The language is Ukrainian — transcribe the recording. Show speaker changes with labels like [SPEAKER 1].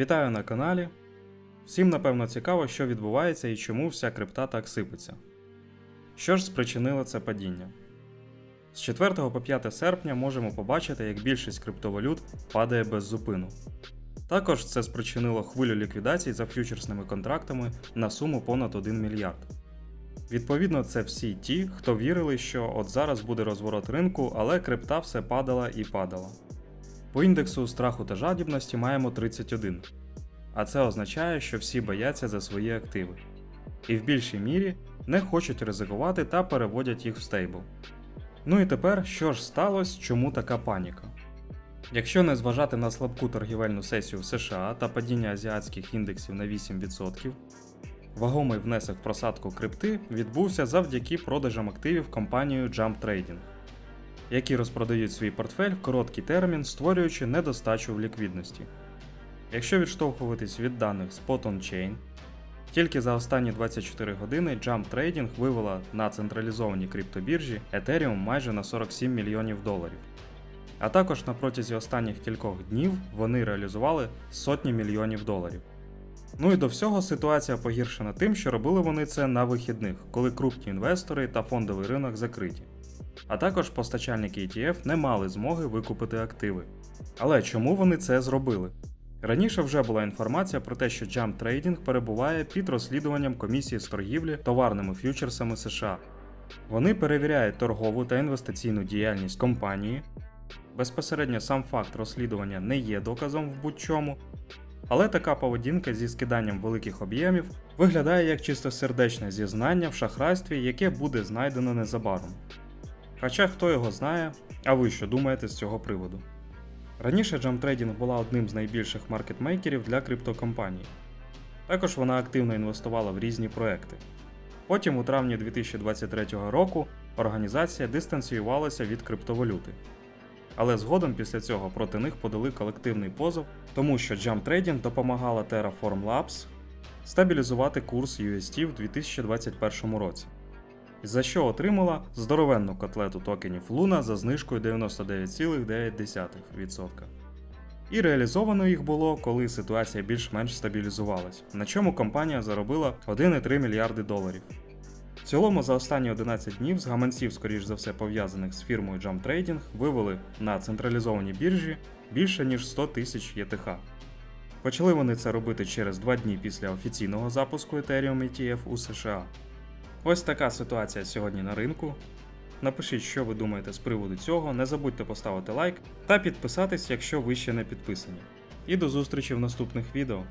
[SPEAKER 1] Вітаю на каналі. Всім напевно цікаво, що відбувається і чому вся крипта так сипеться. Що ж спричинило це падіння? З 4 по 5 серпня можемо побачити, як більшість криптовалют падає без зупину. Також це спричинило хвилю ліквідацій за ф'ючерсними контрактами на суму понад 1 мільярд. Відповідно, це всі ті, хто вірили, що от зараз буде розворот ринку, але крипта все падала і падала. По індексу страху та жадібності маємо 31. А це означає, що всі бояться за свої активи. І в більшій мірі не хочуть ризикувати та переводять їх в стейбл. Ну і тепер, що ж сталося, чому така паніка? Якщо не зважати на слабку торгівельну сесію в США та падіння азіатських індексів на 8%, вагомий внесок в просадку крипти відбувся завдяки продажам активів компанією Jump Trading, які розпродають свій портфель в короткий термін, створюючи недостачу в ліквідності. Якщо відштовхуватись від даних Spot on Chain, тільки за останні 24 години Jump Trading вивела на централізованій криптобіржі Ethereum майже на 47 мільйонів доларів. А також на протязі останніх кількох днів вони реалізували сотні мільйонів доларів. Ну і до всього ситуація погіршена тим, що робили вони це на вихідних, коли крупні інвестори та фондовий ринок закриті. А також постачальники ETF не мали змоги викупити активи. Але чому вони це зробили? Раніше вже була інформація про те, що Jump Trading перебуває під розслідуванням комісії з торгівлі товарними ф'ючерсами США. Вони перевіряють торгову та інвестиційну діяльність компанії. Безпосередньо сам факт розслідування не є доказом в будь-чому, але така поведінка зі скиданням великих об'ємів виглядає як чистосердечне зізнання в шахрайстві, яке буде знайдено незабаром. Хоча хто його знає, а ви що думаєте з цього приводу? Раніше Jump Trading була одним з найбільших маркетмейкерів для криптокомпаній. Також вона активно інвестувала в різні проекти. Потім, у травні 2023 року, організація дистанціювалася від криптовалюти. Але згодом після цього проти них подали колективний позов, тому що Jump Trading допомагала Terraform Labs стабілізувати курс UST в 2021 році за що отримала здоровенну котлету токенів Luna за знижкою 99,9%. І реалізовано їх було, коли ситуація більш-менш стабілізувалась, на чому компанія заробила 1,3 мільярди доларів. В цілому за останні 11 днів з гаманців, скоріш за все пов'язаних з фірмою Jump Trading, вивели на централізованій біржі більше ніж 100 тисяч ЄТХ. Почали вони це робити через 2 дні після офіційного запуску Ethereum ETF у США. Ось така ситуація сьогодні на ринку. Напишіть, що ви думаєте з приводу цього. Не забудьте поставити лайк та підписатись, якщо ви ще не підписані. І до зустрічі в наступних відео.